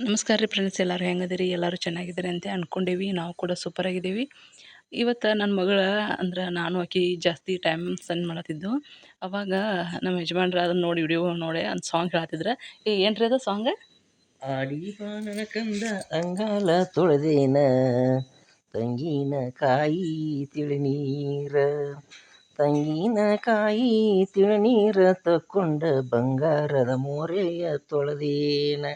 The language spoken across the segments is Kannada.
ನಮಸ್ಕಾರ ರೀ ಫ್ರೆಂಡ್ಸ್ ಎಲ್ಲರೂ ಹೆಂಗದಿರಿ? ಎಲ್ಲರೂ ಚೆನ್ನಾಗಿದ್ದೀರಿ ಅಂತ ಅಂದ್ಕೊಂಡೇವಿ ನಾವು ಕೂಡ ಸೂಪರ್ ಆಗಿದ್ದೀವಿ. ಇವತ್ತು ನನ್ನ ಮಗಳ ಅಂದ್ರೆ ನಾನು ಆಕಿ ಜಾಸ್ತಿ ಟೈಮ್ ಸ್ಪೆಂಡ್ ಮಾಡತ್ತಿದ್ದು ಅವಾಗ ನಮ್ಮ ಯಜಮಾನ್ರು ಅದನ್ನು ನೋಡಿ ವಿಡಿಯೋ ನೋಡಿ ಅಂತ ಸಾಂಗ್ ಹೇಳತ್ತಿದ್ರೆ ಏ, ಏನ್ರಿ ಅದು ಸಾಂಗ್ ಆಡಿ ಬಾಣನ ಕಂದ ಅಂಗಾಲ ತೊಳೆದೇನ, ತಂಗಿನ ಕಾಯಿ ತಿಳಿನೀರ, ತಂಗಿನ ಕಾಯಿ ತಿಳಿನೀರ ತಕ್ಕೊಂಡ ಬಂಗಾರದ ಮೋರೆಯ ತೊಳೆದೇನ.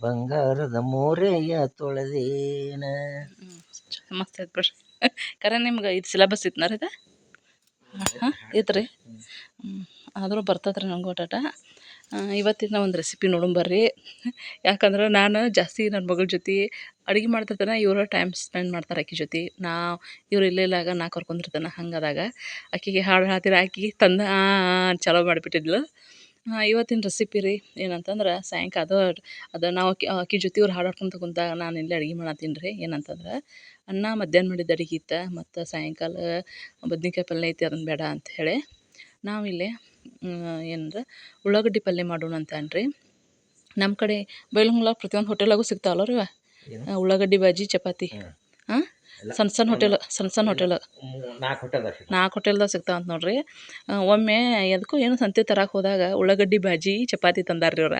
ಬಂಗಾರದ ಮೋರೆಯ ತೊಳೆದೇನ? ಮಸ್ತ್ ಆಯ್ತು ಬಿಡ್ರಿ. ಕರೆ ನಿಮ್ಗೆ ಇದು ಸಿಲೆಬಸ್ ಇತ್ತು ಇದು? ಹಾಂ ಆದರೂ ಬರ್ತದೆ ರೀ ನಂಗೆ ಒಟ್ಟಾಟ. ಇವತ್ತಿನ ಒಂದು ರೆಸಿಪಿ ನೋಡೋಣ ಬರ್ರಿ. ಯಾಕಂದ್ರೆ ನಾನು ಜಾಸ್ತಿ ನನ್ನ ಮಗಳ ಜೊತೆ ಅಡುಗೆ ಮಾಡ್ತಿರ್ತಾನೆ, ಇವರು ಟೈಮ್ ಸ್ಪೆಂಡ್ ಮಾಡ್ತಾರೆ ಆಕಿ ಜೊತೆ. ನಾ ಇವ್ರು ಇಲ್ಲಿಲ್ಲಾಗ ನಾ ಕರ್ಕೊಂಡಿರ್ತಾನೆ ಹಂಗಾದಾಗ ಆಕೆಗೆ ಹಾಡು ಹಾಡ್ತೀರ ಆಕೆಗೆ ತಂದ ಚಾಲೂ ಮಾಡಿಬಿಟ್ಟಿದ್ಲು. ಇವತ್ತಿನ ರೆಸಿಪಿ ರೀ ಏನಂತಂದ್ರೆ ಸಾಯಂಕಾಲ ಅದು ಅದು ನಾವು ಅಕ್ಕಿ ಜೊತೆ ಇವ್ರು ಹಾಡಾಡ್ಕೊಂತ ಕುಂತಾಗ ನಾನು ಇಲ್ಲೇ ಅಡುಗೆ ಮಾಡತ್ತೀನಿ ರೀ. ಏನಂತಂದ್ರೆ ಅನ್ನ ಮಧ್ಯಾಹ್ನ ಮಾಡಿದ ಅಡುಗೆ ಇತ್ತ ಮತ್ತು ಸಾಯಂಕಾಲ ಬದ್ನಿಕಾಯಿ ಪಲ್ಯ ಐತಿ ಅದನ್ನ ಬೇಡ ಅಂತ ಹೇಳಿ ನಾವಿಲ್ಲಿ ಏನಂದ್ರೆ ಉಳ್ಳಾಗಡ್ಡಿ ಪಲ್ಯ ಮಾಡೋಣ ಅಂತ ಅನ್ರಿ ನಮ್ಮ ಕಡೆ ಬೈಲಹೊಂಗ್ಲಾಗ ಪ್ರತಿಯೊಂದು ಹೋಟೆಲಾಗೂ ಸಿಗ್ತಾವಲ್ಲ ರೀ? ಉಳ್ಳಾಗಡ್ಡಿ ಬಾಜಿ ಚಪಾತಿ. ಸಣ್ಣ ಸಣ್ಣ ಹೋಟೆಲ್ ಸಣ್ಣ ಸಣ್ಣ ಹೋಟೆಲ್ ನಾಲ್ಕು ಹೋಟೆಲ್ ನಾಲ್ಕು ಹೋಟೆಲ್ದಾಗ ಸಿಗ್ತಾವಂತ ನೋಡ್ರಿ. ಒಮ್ಮೆ ಎದಕ್ಕೂ ಏನು ಸಂತೆ ತರಕ್ಕೆ ಹೋದಾಗ ಉಳ್ಳಾಗಡ್ಡಿ ಬಾಜಿ ಚಪಾತಿ ತಂದಾರ್ರಿ ಅವ್ರ.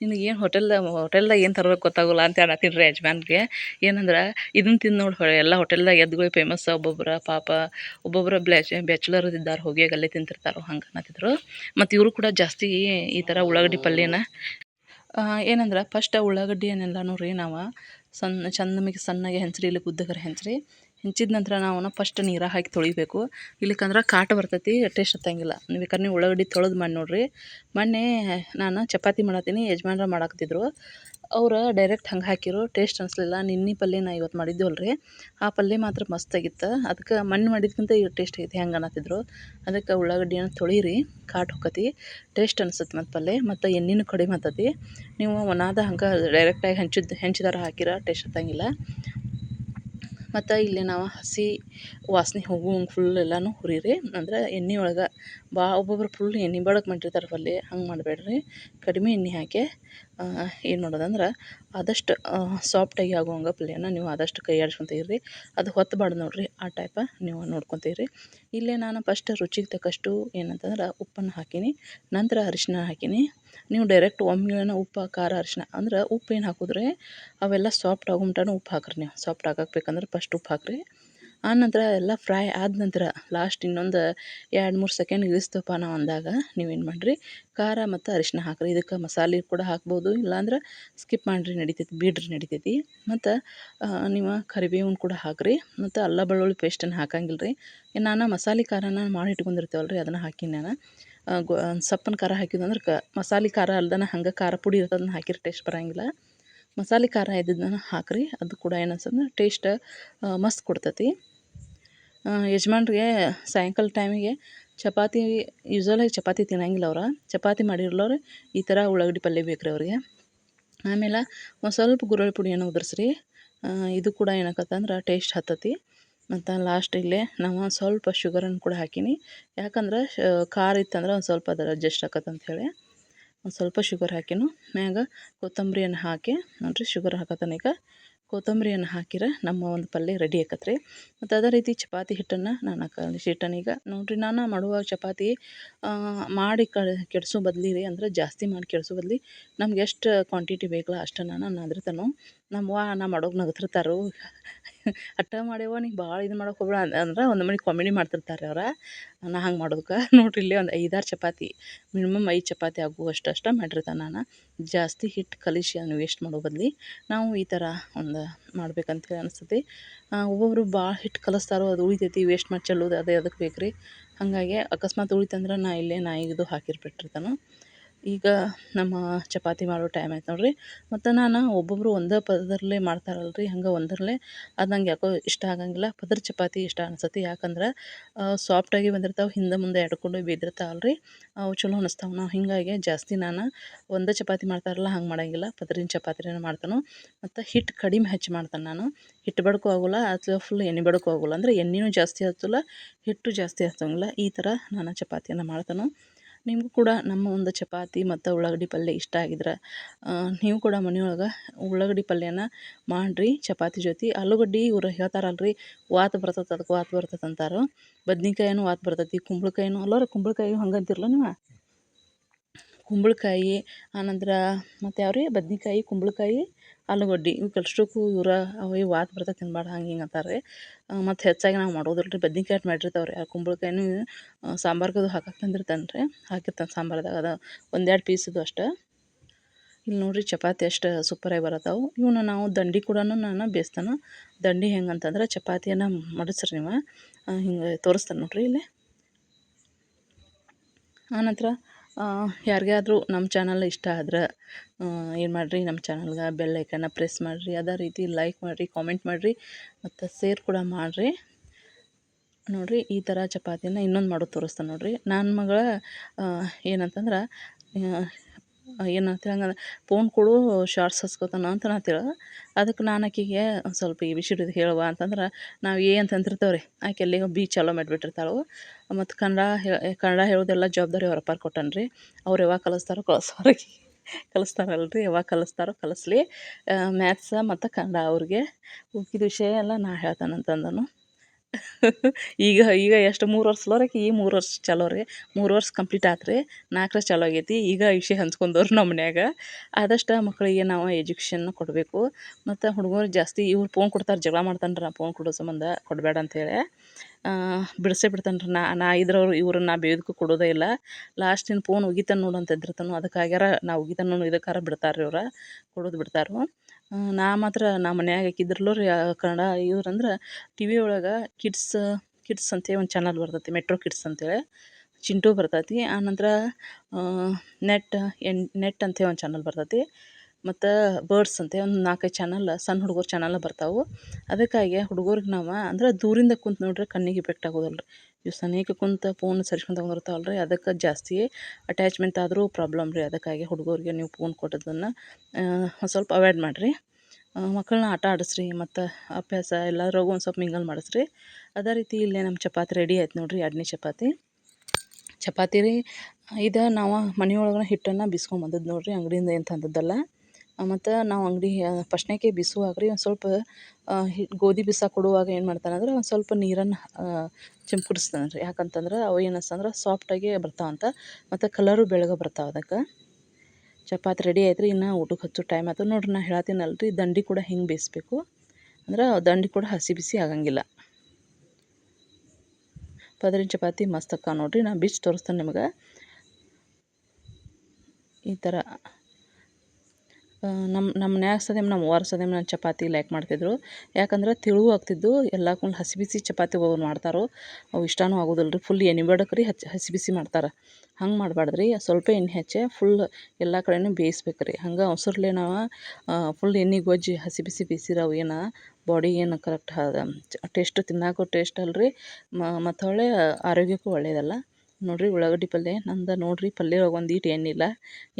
ನಿನಗೆ ಏನು ಹೋಟೆಲ್ದಾಗ ಹೋಟೆಲ್ದಾಗ ಏನು ತರಬೇಕು ಗೊತ್ತಾಗಲ್ಲ ಅಂತ ಹೇಳತ್ತೀನಿ ರೀ ಯಜಮಾನ್ಗೆ. ಏನಂದ್ರೆ ಇದನ್ನು ತಿಂದು ನೋಡಿ ಎಲ್ಲ ಹೋಟೆಲ್ದಾಗ ಎದ್ಗಳು ಫೇಮಸ್ ಒಬ್ಬೊಬ್ಬರ ಪಾಪ ಒಬ್ಬೊಬ್ಬರ ಬ್ಲ್ಯಾಚ್ ಬ್ಯಾಚುಲರ್ ಇದ್ದಾರೆ ಹೋಗಿ ಅಲ್ಲೇ ತಿಂತಿರ್ತಾರೋ ಹಂಗೆ ಅನ್ನತ್ತಿದ್ರು. ಮತ್ತು ಇವರು ಕೂಡ ಜಾಸ್ತಿ ಈ ಥರ ಉಳ್ಳಾಗಡ್ಡಿ ಪಲ್ಯನ ಏನಂದ್ರೆ ಫಸ್ಟ್ ಉಳ್ಳಾಗಡ್ಡಿಯನ್ನೆಲ್ಲನೂ ರೀ ನಾವು. ಸಣ್ಣ ಚಂದ ಸಣ್ಣಗೆ ಹೆಂಚ್ರಿ ಇಲ್ಲಿ ಉದ್ದಗರ ಹೆಂಚ್ರಿ. ಹೆಂಚಿದ ನಂತರ ನಾವು ಅವನ್ನ ಫಸ್ಟ್ ನೀರಾಗ ಹಾಕಿ ತೊಳಿಬೇಕು. ಇಲ್ಲಿಕಂದ್ರೆ ಕಾಟ ಬರ್ತೈತಿ ಟೇಸ್ಟ್ ಹತ್ತಂಗಿಲ್ಲ. ನೀವು ಬೇಕಾದ್ರೆ ನೀವು ಉಳ್ಳಾಗಡ್ಡಿ ತೊಳೆದು ಮಾಡಿ ನೋಡ್ರಿ. ಮೊನ್ನೆ ನಾನು ಚಪಾತಿ ಮಾಡತ್ತೀನಿ ಯಜಮಾನ್ರ ಮಾಡಾಕತ್ತಿದ್ರು. ಅವ್ರು ಡೈರೆಕ್ಟ್ ಹಂಗೆ ಹಾಕಿರು ಟೇಸ್ಟ್ ಅನಿಸ್ಲಿಲ್ಲ. ನಿನ್ನೆ ಪಲ್ಯ ನಾ ಇವತ್ತು ಮಾಡಿದ್ದೀವಲ್ಲ ರೀ ಆ ಪಲ್ಯ ಮಾತ್ರ ಮಸ್ತಾಗಿತ್ತು ಅದಕ್ಕೆ ಮಣ್ಣು ಮಾಡಿದ್ಕಿಂತ ಈ ಟೇಸ್ಟ್ ಐತಿ, ಹೆಂಗೆ ಅನ್ನತ್ತಿದ್ರು. ಅದಕ್ಕೆ ಉಳ್ಳಾಗಡ್ಡಿಯನ್ನು ತೊಳೀರಿ, ಕಾಟ್ ಹೊಕ್ಕತಿ. ಟೇಸ್ಟ್ ಅನ್ಸುತ್ತೆ ಮತ್ತು ಪಲ್ಯ, ಮತ್ತು ಎಣ್ಣೆನೂ ಕಡಿಮೆ ಆತತಿ ನೀವು ಒಣಾದ ಹಂಗೆ ಡೈರೆಕ್ಟಾಗಿ ಹೆಂಚಿದ, ಹೆಂಚಿದಾರ ಹಾಕಿರ ಟೇಸ್ಟ್ ಹತ್ತಂಗಿಲ್ಲ. ಮತ್ತು ಇಲ್ಲಿ ನಾವು ಹಸಿ ವಾಸನೆ ಹೋಗುವಂಗೆ ಫುಲ್ ಎಲ್ಲನೂ ಹುರಿರಿ. ಅಂದ್ರೆ ಎಣ್ಣೆ ಒಳಗೆ ಬಾ, ಒಬ್ಬೊಬ್ರು ಫುಲ್ ಎಣ್ಣೆ ಬಳಕೆ ಮಾಡಿರ್ತಾರೆ ಪಲ್ಯ, ಹಂಗೆ ಮಾಡಬೇಡ್ರಿ. ಕಡಿಮೆ ಎಣ್ಣೆ ಹಾಕಿ ಏನು ಮಾಡೋದಂದ್ರೆ ಆದಷ್ಟು ಸಾಫ್ಟಾಗಿ ಆಗುವಂಗೆ ಪಲ್ಯನ ನೀವು ಆದಷ್ಟು ಕೈ ಆಡಿಸ್ಕೊತೀರಿ. ಅದು ಹೊತ್ತಬಾರ್ದು ನೋಡಿರಿ, ಆ ಟೈಪ ನೀವು ನೋಡ್ಕೊತೀರಿ. ಇಲ್ಲೇ ನಾನು ಫಸ್ಟ್ ರುಚಿಗೆ ತಕ್ಕಷ್ಟು ಏನಂತಂದ್ರೆ ಉಪ್ಪನ್ನು ಹಾಕೀನಿ, ನಂತರ ಅರಿಶಿನ ಹಾಕೀನಿ. ನೀವು ಡೈರೆಕ್ಟ್ ಒಮ್ಮೆನ ಉಪ್ಪು, ಖಾರ, ಅರಿಶಿನ ಅಂದ್ರೆ ಉಪ್ಪು ಏನು ಹಾಕಿದ್ರೆ? ಅವೆಲ್ಲ ಸಾಫ್ಟ್ ಆಗೋ ಮಟನೂ ಉಪ್ಪು ಹಾಕ್ರಿ ನೀವು. ಸಾಫ್ಟ್ ಆಗಬೇಕಂದ್ರೆ ಫಸ್ಟ್ ಉಪ್ಪು ಹಾಕ್ರಿ. ಆನಂತರ ಎಲ್ಲ ಫ್ರೈ ಆದ ನಂತರ ಲಾಸ್ಟ್ ಇನ್ನೊಂದು ಎರಡು, ಮೂರು ಸೆಕೆಂಡ್ ಇಳಿಸ್ತಪ್ಪ ನಾವು ಅಂದಾಗ ನೀವೇನು ಮಾಡಿರಿ? ಖಾರ ಮತ್ತು ಅರಿಶಿನ ಹಾಕಿರಿ. ಇದಕ್ಕೆ ಮಸಾಲೆ ಕೂಡ ಹಾಕ್ಬೋದು. ಇಲ್ಲಾಂದ್ರೆ ಸ್ಕಿಪ್ ಮಾಡಿರಿ, ನಡಿತೈತಿ, ಬಿಡ್ರಿ ನಡಿತೈತಿ. ಮತ್ತು ನೀವು ಕರಿಬೇವನ್ನ ಕೂಡ ಹಾಕಿರಿ. ಮತ್ತು ಅಲ್ಲ ಬೆಳ್ಳುಳ್ಳಿ ಪೇಸ್ಟನ್ನು ಹಾಕಂಗಿಲ್ಲ ರೀ ನಾನು ಮಸಾಲೆ ಖಾರನ ಮಾಡಿ ಇಟ್ಕೊಂಡಿರ್ತೇವಲ್ಲ ರೀ ಅದನ್ನು ಹಾಕಿ ನಾನು. ಗೊ ಸಪ್ಪನ ಖಾರ ಹಾಕಿದ್ವು ಕ ಮಸಾಲೆ ಖಾರ ಅಲ್ದನ ಹಂಗೆ ಖಾರ ಪುಡಿ ಇರ್ತದನ್ನ ಹಾಕಿರೆ ಟೇಸ್ಟ್ ಬರೋಂಗಿಲ್ಲ. ಮಸಾಲೆ ಖಾರ ಇದ್ದಿದ್ದನ್ನ ಹಾಕಿರಿ, ಅದು ಕೂಡ ಏನು ಟೇಸ್ಟ್ ಮಸ್ತ್ ಕೊಡ್ತತಿ. ಯಜಮಾನ್ರಿಗೆ ಸಾಯಂಕಾಲ ಟೈಮಿಗೆ ಚಪಾತಿ ಯೂಸ್ವಲಾಗಿ ಚಪಾತಿ ತಿನ್ನಂಗಿಲ್ಲ ಅವ್ರು. ಚಪಾತಿ ಮಾಡಿರ್ಲವ್ರು ಈ ಥರ ಉಳ್ಳಾಗಡ್ಡಿ ಪಲ್ಯ ಬೇಕು ರೀ ಅವ್ರಿಗೆ. ಆಮೇಲೆ ಒಂದು ಸ್ವಲ್ಪ ಗುರಳ್ ಪುಡಿಯನ್ನು ಉದುರಿಸ್ರಿ. ಇದು ಕೂಡ ಏನಾಕತ್ತಂದ್ರೆ ಟೇಸ್ಟ್ ಹತ್ತತಿ. ಮತ್ತು ಲಾಸ್ಟ್ ಇಲ್ಲೇ ನಾವು ಒಂದು ಸ್ವಲ್ಪ ಶುಗರನ್ನು ಕೂಡ ಹಾಕೀನಿ. ಯಾಕಂದ್ರೆ ಖಾರ ಇತ್ತಂದ್ರೆ ಒಂದು ಸ್ವಲ್ಪ ಅದರ ಅಡ್ಜಸ್ಟ್ ಆಕತ್ತೆ ಅಂಥೇಳಿ ಒಂದು ಸ್ವಲ್ಪ ಶುಗರ್ ಹಾಕಿನು. ಮ್ಯಾಗ ಕೊತ್ತಂಬರಿಯನ್ನು ಹಾಕಿ, ನೋಡಿರಿ ಶುಗರ್ ಹಾಕತ್ತಾನ ಈಗ. ಕೊತ್ತಂಬರಿಯನ್ನು ಹಾಕಿರೆ ನಮ್ಮ ಒಂದು ಪಲ್ಯ ರೆಡಿ ಆಕತ್ರಿ. ಮತ್ತು ಅದೇ ರೀತಿ ಚಪಾತಿ ಹಿಟ್ಟನ್ನು ನಾನು ಕಲಿಸಿ ಹಿಟ್ಟನ್ನು ಈಗ ನೋಡಿರಿ ನಾನು ಮಾಡುವಾಗ ಚಪಾತಿ ಮಾಡಿ ಕ ಕೆಡಿಸೋ ಬದಲಿ ರೀ ಅಂದ್ರೆ ಜಾಸ್ತಿ ಮಾಡಿ ಕೆಡಿಸೋ ಬದಲಿ ನಮ್ಗೆ ಎಷ್ಟು ಕ್ವಾಂಟಿಟಿ ಬೇಕಲ್ಲ ಅಷ್ಟು ನಾನು ನಾದಿರ್ತಾನು ನಮ್ಮವ್ವ ನಾ ಮಾಡೋಕೆ ನಗ್ತಿರ್ತಾರೆ. ಅಟ್ಟ ಮಾಡ್ಯವ ನೀ ಭಾಳ ಇದು ಮಾಡೋಕೆ ಹೋಗ್ಬೇಡ ಅಂದ್ರೆ ಒಂದು ಮನೆ ಕಾಮಿಡಿ ಮಾಡ್ತಿರ್ತಾರೆ ಅವ್ರು. ನಾ ಹಂಗೆ ಮಾಡೋದಕ್ಕೆ. ನೋಡಿರಿ ಇಲ್ಲೇ ಒಂದು ಐದಾರು ಚಪಾತಿ ಮಿನಿಮಮ್ ಐದು ಚಪಾತಿ ಆಗುವಷ್ಟು ಅಷ್ಟೇ ಮಾಡಿರ್ತಾನೆ ನಾನು. ಜಾಸ್ತಿ ಹಿಟ್ಟು ಕಲಿಸಿ ಅದನ್ನು ವೇಸ್ಟ್ ಮಾಡೋ ಬದಲಿ ನಾವು ಈ ಥರ ಒಂದು ಮಾಡ್ಬೇಕಂತ ಅನಿಸ್ತೈತಿ. ಒಬ್ಬೊಬ್ಬರು ಭಾಳ ಹಿಟ್ಟು ಕಲಿಸ್ತಾರೋ ಅದು ಉಳಿತೈತಿ ವೇಸ್ಟ್ ಮಾಡಿ ಚೆಲ್ಲೋದು ಅದೇ ಅದಕ್ಕೆ ಬೇಕು ರೀ ಹಾಗಾಗಿ ಅಕಸ್ಮಾತ್ ಉಳಿತಂದ್ರೆ ನಾ ಇಲ್ಲೇ ನಾ ಇದು ಹಾಕಿರ್ಬಿಟ್ಟಿರ್ತಾನೆ. ಈಗ ನಮ್ಮ ಚಪಾತಿ ಮಾಡೋ ಟೈಮ್ ಆಯ್ತು ನೋಡಿರಿ. ಮತ್ತು ನಾನು ಒಬ್ಬೊಬ್ಬರು ಒಂದೇ ಪದರಲ್ಲೇ ಮಾಡ್ತಾರಲ್ಲ ರೀ ಹಂಗೆ ಒಂದರಲ್ಲೇ ಅದು ನಂಗೆ ಯಾಕೋ ಇಷ್ಟ ಆಗಂಗಿಲ್ಲ. ಪದರ ಚಪಾತಿ ಇಷ್ಟ ಅನಿಸತಿ ಯಾಕಂದ್ರೆ ಸಾಫ್ಟಾಗಿ ಬಂದಿರ್ತಾವೆ, ಹಿಂದೆ ಮುಂದೆ ಎಡ್ಕೊಂಡು ಬಿದ್ದಿರ್ತಾವಲ್ಲ ರೀ ಅವು ಚಲೋ ಅನಿಸ್ತಾವೆ. ನಾವು ಹೀಗಾಗಿ ಜಾಸ್ತಿ ನಾನು ಒಂದೇ ಚಪಾತಿ ಮಾಡ್ತಾರಲ್ಲ, ಹಂಗೆ ಮಾಡೋಂಗಿಲ್ಲ. ಪದರಿನ ಚಪಾತಿನ ಮಾಡ್ತಾನೋ. ಮತ್ತು ಹಿಟ್ಟು ಕಡಿಮೆ ಹೆಚ್ಚು ಮಾಡ್ತಾನೆ ನಾನು. ಹಿಟ್ಟು ಬಡ್ಕೋ ಆಗೋಲ್ಲ, ಅಥವಾ ಫುಲ್ ಎಣ್ಣೆ ಬಡ್ಕೋ ಆಗೋಲ್ಲ. ಅಂದರೆ ಎಣ್ಣೆನೂ ಜಾಸ್ತಿ ಹತ್ತಲ್ಲ, ಹಿಟ್ಟು ಜಾಸ್ತಿ ಹತ್ತಂಗಿಲ್ಲ. ಈ ಥರ ನಾನು ಚಪಾತಿಯನ್ನು ಮಾಡ್ತಾನೆ. ನಿಮಗೂ ಕೂಡ ನಮ್ಮ ಒಂದು ಚಪಾತಿ ಮತ್ತು ಉಳ್ಳಾಗಡ್ಡಿ ಪಲ್ಯ ಇಷ್ಟ ಆಗಿದ್ರೆ ನೀವು ಕೂಡ ಮನೆಯೊಳಗೆ ಉಳ್ಳಾಗಡ್ಡಿ ಪಲ್ಯನ ಮಾಡಿರಿ, ಚಪಾತಿ ಜೊತೆ. ಆಲೂಗಡ್ಡೆ ಇವ್ರು ಹೇಳ್ತಾರಲ್ರಿ, ವಾತ್ ಬರ್ತದೆ ಅದಕ್ಕೆ ವಾತ್ ಬರ್ತದೆ ಅಂತಾರೆ. ಬದ್ನಿಕಾಯಿನೂ ವಾತ್ ಬರ್ತೈತಿ, ಕುಂಬಳಕಾಯಿನೂ, ಅಲ್ಲೋರ ಕುಂಬಳಕಾಯಿ ಹಂಗಂತಿರಲ್ಲ ನೀವು? ಕುಂಬಳಕಾಯಿ, ಆನಂತರ ಮತ್ತು ಯಾವ ರೀ ಬದ್ನೆಕಾಯಿ, ಕುಂಬಳಕಾಯಿ, ಆಲೂಗಡ್ಡೆ ಇವಕ್ಕಷ್ಟಕ್ಕೂ ಇವ್ರ ಅವು ಇವು ವಾತ್ ಬರ್ತೈತೆ ತಿನ್ಬಾರ್ದು ಹಂಗೆ ಹಿಂಗೆ ಅಂತಾರೆ ರೀ ಮತ್ತು ಹೆಚ್ಚಾಗಿ ನಾವು ಮಾಡೋದಿಲ್ಲ ರೀ ಬದ್ನೆಕಾಯಿ ಅಷ್ಟು ಮಾಡಿರ್ತಾವೆ ರೀ ಆ ಕುಂಬಳಕಾಯಿನೂ ಸಾಂಬಾರ್ಗದು ಹಾಕಕ್ಕೆ ತಂದಿರ್ತಾನೆ ರೀ ಹಾಕಿರ್ತಾನೆ ಸಾಂಬಾರ್ದಾಗ ಅದು ಒಂದೆರಡು ಪೀಸದು ಅಷ್ಟೇ. ಇಲ್ಲಿ ನೋಡಿರಿ ಚಪಾತಿ ಅಷ್ಟು ಸೂಪರಾಗಿ ಬರತ್ತಾವೆ ಇವನ್ನ ನಾವು ದಂಡಿ ಕೂಡ ನಾನು ಬೇಯಿಸ್ತಾನೆ ದಂಡಿ ಹೆಂಗೆ ಅಂತಂದ್ರೆ ಚಪಾತಿಯನ್ನು ಮಡಿಸ್ರಿ ನೀವು. ಹಿಂಗೆ ತೋರಿಸ್ತಾನೆ ನೋಡಿರಿ ಇಲ್ಲಿ. ಆನಂತರ ಯಾರಿಗಾದ್ರೂ ನಮ್ಮ ಚಾನಲ್ ಇಷ್ಟ ಆದ್ರೆ ಏನು ಮಾಡಿರಿ, ನಮ್ಮ ಚಾನಲ್ಗೆ ಬೆಲ್ ಐಕನ್ನ ಪ್ರೆಸ್ ಮಾಡಿರಿ, ಅದೇ ರೀತಿ ಲೈಕ್ ಮಾಡಿರಿ ಕಾಮೆಂಟ್ ಮಾಡಿರಿ, ಮತ್ತು ಶೇರ್ ಕೂಡ ಮಾಡಿರಿ. ನೋಡಿರಿ, ಈ ಥರ ಚಪಾತಿನ ಇನ್ನೊಂದು ಮಾಡೋದು ತೋರಿಸ್ತಾನೆ ನೋಡಿರಿ. ನನ್ನ ಮಗಳ ಏನಂತಂದ್ರೆ ಏನಂತ ಹಂಗಂದ್ರೆ, ಫೋನ್ ಕೊಡು, ಶಾರ್ಟ್ಸ್ ಹಚ್ಕೋತಾನ ಅಂತ ಅನ್ನತ್ತೀಳ ಅದಕ್ಕೆ ನಾನು ಆಕೆಗೆ ಸ್ವಲ್ಪ ಈ ವಿಷಯದ ಹೇಳುವ ಅಂತಂದ್ರೆ, ನಾವು ಏ ಅಂತ ಅಂತಿರ್ತೇವೆ ರೀ ಆಕೆ ಅಲ್ಲಿ ಬಿ ಚಾಲೋ ಮಾಡಿಬಿಟ್ಟಿರ್ತಾಳು ಮತ್ತು ಕನ್ನಡ ಕನ್ನಡ ಹೇಳೋದೆಲ್ಲ ಜವಾಬ್ದಾರಿ ಅವ್ರ ಅಪ್ಪಾರು ಕೊಟ್ಟಾನ ರೀ ಅವ್ರು ಯಾವಾಗ ಕಲಿಸ್ತಾರೋ ಕಳಿಸೋರಿಗೆ ಕಲಿಸ್ತಾರಲ್ಲ ರೀ ಯಾವಾಗ ಕಲಿಸ್ತಾರೋ ಕಲಿಸ್ಲಿ. ಮ್ಯಾಥ್ಸ ಮತ್ತು ಕನ್ನಡ ಅವ್ರಿಗೆ. ಉಳ್ಕಿದ ವಿಷಯ ಎಲ್ಲ ನಾ ಹೇಳ್ತಾನಂತ ಅಂದನು ಈಗ ಈಗ ಎಷ್ಟು ಮೂರು ವರ್ಷ ಆಕಿ, ಈ ಮೂರು ವರ್ಷ ಚಲೋ ರೀ. ಮೂರು ವರ್ಷ ಕಂಪ್ಲೀಟ್ ಆತು ರೀ. ನಾಲ್ಕು ವರ್ಷ ಚಲೋ ಆಗೈತಿ. ಈಗ ವಿಷಯ ಹಂಚ್ಕೊಂಡವ್ರು ನಮ್ಮ ಮನ್ಯಾಗ. ಆದಷ್ಟು ಮಕ್ಕಳಿಗೆ ನಾವು ಎಜುಕೇಷನ್ ಕೊಡಬೇಕು. ಮತ್ತು ಹುಡುಗರು ಜಾಸ್ತಿ ಇವ್ರು ಫೋನ್ ಕೊಡ್ತಾರೆ, ಜಗಳ ಮಾಡ್ತಾನೆ ರೀ ನಾ ಫೋನ್ ಕೊಡೋ ಸಂಬಂಧ. ಕೊಡಬೇಡ ಅಂತೇಳಿ ಬಿಡಿಸೇ ಬಿಡ್ತಾನೆ ರೀ ನಾ ನಾ ಇದ್ರವ್ರು ಇವ್ರನ್ನ ನಾ ಬೇದಕ್ಕೂ ಕೊಡೋದೇ ಇಲ್ಲ. ಲಾಸ್ಟಿನ ಫೋನ್ ಉಗಿತಾನೆ ನೋಡು ಅಂತ ಅಂದಿರ್ತಾನೆ ಅದಕ್ಕಾಗ್ಯಾರ ನಾ ಒಗಿತಾನೆ ನೋಡು ಇದಕ್ಕಾರ ಬಿಡ್ತಾರೆ ರೀ ಇವ್ರು ಕೊಡೋದು ಬಿಡ್ತಾರೋ ನಾ ಮಾತ್ರ ನಮ್ಮ ಮನ್ಯಾಗ ಆಕಿದ್ರಲ್ಲೂ ರೀ ಕನ್ನಡ ಇವ್ರಂದ್ರೆ ಟಿ ವಿ ಒಳಗೆ ಕಿಡ್ಸ್ ಕಿಡ್ಸ್ ಅಂತೇಳಿ ಒಂದು ಚಾನಲ್ ಬರ್ತೈತಿ ಮೆಟ್ರೋ ಕಿಡ್ಸ್ ಅಂತೇಳಿ ಚಿಂಟು ಬರ್ತೈತಿ ಆನಂತರ ನೆಟ್ ಎನ್ ನೆಟ್ ಅಂತೇಳಿ ಒಂದು ಚಾನಲ್ ಬರ್ತೈತಿ, ಮತ್ತು ಬರ್ಡ್ಸ್ ಅಂತ ಒಂದು ನಾಲ್ಕೈದು ಚಾನಲ್ ಸಣ್ಣ ಹುಡುಗರ ಚಾನಲ್ ಬರ್ತಾವೆ, ಅದಕ್ಕಾಗಿ ಹುಡುಗರಿಗೆ ನಾವು ಅಂದ್ರೆ ದೂರಿಂದ ಕುಂತು ನೋಡ್ರೆ ಕಣ್ಣಿಗೆ ಇಫೆಕ್ಟ್ ಆಗೋದಿಲ್ಲ ರೀ ಇವು ಸನೇಕ ಕುಂತ ಫೋನ್ ಸರಿಸ್ಕೊಂತ ಬಂದಿರ್ತಾವಲ್ಲ ರೀ ಅದಕ್ಕೆ ಜಾಸ್ತಿ ಅಟ್ಯಾಚ್ಮೆಂಟ್ ಆದರೂ ಪ್ರಾಬ್ಲಮ್ ರೀ. ಅದಕ್ಕಾಗಿ ಹುಡುಗರಿಗೆ ನೀವು ಫೋನ್ ಕೊಟ್ಟದನ್ನು ಸ್ವಲ್ಪ ಅವಾಯ್ಡ್ ಮಾಡಿರಿ. ಮಕ್ಕಳನ್ನ ಆಟ ಆಡಿಸ್ರಿ, ಮತ್ತು ಅಭ್ಯಾಸ ಎಲ್ಲರೂ ಒಂದು ಸ್ವಲ್ಪ ಮಿಂಗಲ್ ಮಾಡಿಸ್ರಿ. ಅದೇ ರೀತಿ ಇಲ್ಲೇ ನಮ್ಮ ಚಪಾತಿ ರೆಡಿ ಆಯ್ತು ನೋಡಿರಿ ಎರಡನೇ ಚಪಾತಿ. ಚಪಾತಿ ರೀ, ಇದು ನಾವು ಮನೆಯೊಳಗನೆ ಹಿಟ್ಟನ್ನು ಬಿಸ್ಕೊಂಬಂದದ್ದು ನೋಡಿರಿ, ಅಂಗಡಿಯಿಂದ ಏನು ತಂದದ್ದಲ್ಲ. ಮತ್ತು ನಾವು ಅಂಗಡಿ ಫಸ್ಟ್ನೇಕೆ ಬಿಸುವಾಗ ರೀ ಒಂದು ಸ್ವಲ್ಪ ಹಿಟ್ಟು ಗೋಧಿ ಬಿಸಾಕಿ ಕೊಡುವಾಗ ಏನು ಮಾಡ್ತಾನೆ ಅಂದ್ರೆ ಒಂದು ಸ್ವಲ್ಪ ನೀರನ್ನು ಚಿಮ್ಕುಡಿಸ್ತಾನೆ ರೀ ಯಾಕಂತಂದ್ರೆ ಅವು ಏನಸ್ತಂದ್ರೆ ಸಾಫ್ಟಾಗಿ ಬರ್ತಾವಂತ ಮತ್ತು ಕಲರು ಬೆಳಗ ಬರ್ತಾವೆ ಅದಕ್ಕೆ. ಚಪಾತಿ ರೆಡಿ ಆಯ್ತು ರೀ ಇನ್ನು ಊಟಕ್ಕೆ ಹಚ್ಚು ಟೈಮ್ ಆಯ್ತು ನೋಡಿರಿ ನಾ ಹೇಳತ್ತೀನಲ್ಲ ರೀ ದಂಡಿ ಕೂಡ ಹಿಂಗೆ ಬೇಯಿಸ್ಬೇಕು? ಅಂದ್ರೆ ದಂಡಿ ಕೂಡ ಹಸಿ ಬಿಸಿ ಆಗಂಗಿಲ್ಲ. ಪದರಿನ ಚಪಾತಿ ಮಸ್ತ್ ಅಕ್ಕ ನೋಡಿರಿ, ನಾ ಬಿಚ್ಚಿ ತೋರಿಸ್ತೇನೆ ನಿಮ್ಗೆ. ಈ ಥರ ನಮ್ಮ ನಮ್ಮ ಮನ್ಯಾಗ ಸದೇಮ್ ನಮ್ಮ ಅವ್ವಾರು ಸದೇಮ್ ನಾನು ಚಪಾತಿ ಲೈಕ್ ಮಾಡ್ತಿದ್ರು. ಯಾಕಂದ್ರೆ ತಿಳು ಆಗ್ತಿದ್ದು ಎಲ್ಲಕ್ಕೂ ಹಸಿ ಬಿಸಿ ಚಪಾತಿ ಒಬ್ಬರು ಮಾಡ್ತಾರೋ. ಅವು ಇಷ್ಟನೂ ಆಗೋದಿಲ್ಲ ರೀ ಫುಲ್ ಎಣ್ಣೆ ಬಡಕ್ಕೆ ಹಚ್ಚಿ ಹಸಿ ಬಿಸಿ ಮಾಡ್ತಾರೆ. ಹಂಗೆ ಮಾಡಬಾರ್ದು ರೀ ಸ್ವಲ್ಪ ಎಣ್ಣೆ ಹಚ್ಚಿ ಫುಲ್ ಎಲ್ಲ ಕಡೆನೂ ಬೇಯಿಸ್ಬೇಕು ರೀ ಹಂಗೆ ಅವಸರ್ಲೆ ನಾವು ಫುಲ್ ಎಣ್ಣೆ ಗೊಜ್ಜಿ, ಹಸಿ ಬಿಸಿ ಬೇಯಿಸಿರವು ಏನು ಬಾಡಿ ಏನು ಕರೆಕ್ಟ್ ಟೇಸ್ಟ್ ತಿನ್ನಾಕೂ ಟೇಸ್ಟ್ ಅಲ್ಲ ರೀ ಮತ್ತು ಆರೋಗ್ಯಕ್ಕೂ ಒಳ್ಳೆಯದಲ್ಲ ನೋಡಿರಿ ಉಳ್ಳಾಗಡ್ಡಿ ಪಲ್ಯ, ನಂದು ನೋಡಿರಿ ಪಲ್ಯ ಒಳಗೆ ಒಂದು ಈಟ್ ಎಣ್ಣೆ ಇಲ್ಲ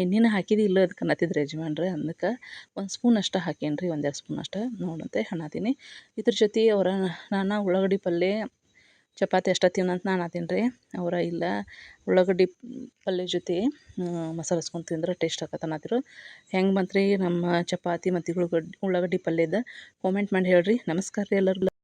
ಎಣ್ಣೆನ ಹಾಕಿದ್ದು ಇಲ್ಲ ಅದಕ್ಕೆ ಅನ್ನತ್ತಿದ್ರು ಯಜಮಾನ್ರೆ ಅದಕ್ಕೆ ಒಂದು ಸ್ಪೂನ್ ಅಷ್ಟು ಹಾಕೇನಿ ಒಂದೆರಡು ಸ್ಪೂನ್ ಅಷ್ಟು ನೋಡಂತೆ ಹಣ್ಣಾತೀನಿ ಇದ್ರ ಜೊತೆ ಅವರ ನಾನು ಉಳ್ಳಾಗಡ್ಡಿ ಪಲ್ಯ, ಚಪಾತಿ ಅಷ್ಟು ತಿನ್ನಂತ ನಾನು ಆತೀನಿ ರೀ ಅವರ ಇಲ್ಲ, ಉಳ್ಳಾಗಡ್ಡಿ ಪಲ್ಯ ಜೊತೆ ಮಸಾಲೆ ಹಸ್ಕೊಂಡು ತಿಂದ್ರೆ ಟೇಸ್ಟ್ ಆಗತ್ತೆ ಹೆಂಗೆ ಬಂತು ನಮ್ಮ ಚಪಾತಿ ಮತ್ತು ಉಳ್ಳಾಗಡ್ಡಿ ಉಳ್ಳಾಗಡ್ಡಿ ಪಲ್ಯದ? ಕಾಮೆಂಟ್ ಮಾಡಿ ಹೇಳ್ರಿ. ನಮಸ್ಕಾರ ರೀ ಎಲ್ಲರಿಗೂ.